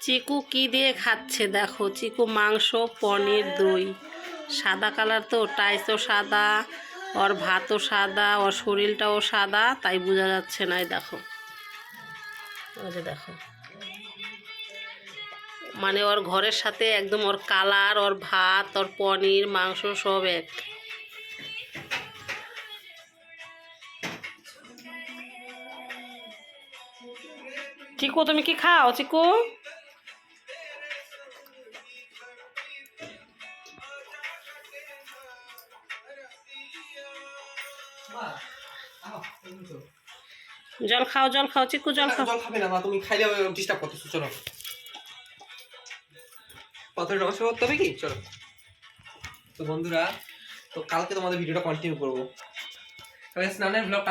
চিকু কি দিয়ে খাচ্ছে দেখো? চিকু মাংস, পনির, দই। সাদা কালার তো, টাইসও সাদা, ওর ভাতও সাদা, ওর শরীরটাও সাদা, তাই বোঝা যাচ্ছে না দেখো। দেখো। মানে ওর ঘরের সাথে একদম ওর কালার, ওর ভাত, ওর পনির, মাংস সব এক। চিকু, তুমি কি খাও, চিকু? জল খাও জল খাও, চিকু, জল খাও। জল খাবে না, মা, তুমি খাইলে ডিস্টার্ব করতেছো, চলো। পাথরে নমস্কার করতে হবে কি? চলো। তো বন্ধুরা, তো কালকে তোমাদের ভিডিওটা কন্টিনিউ করব। স্নানের ব্লগটা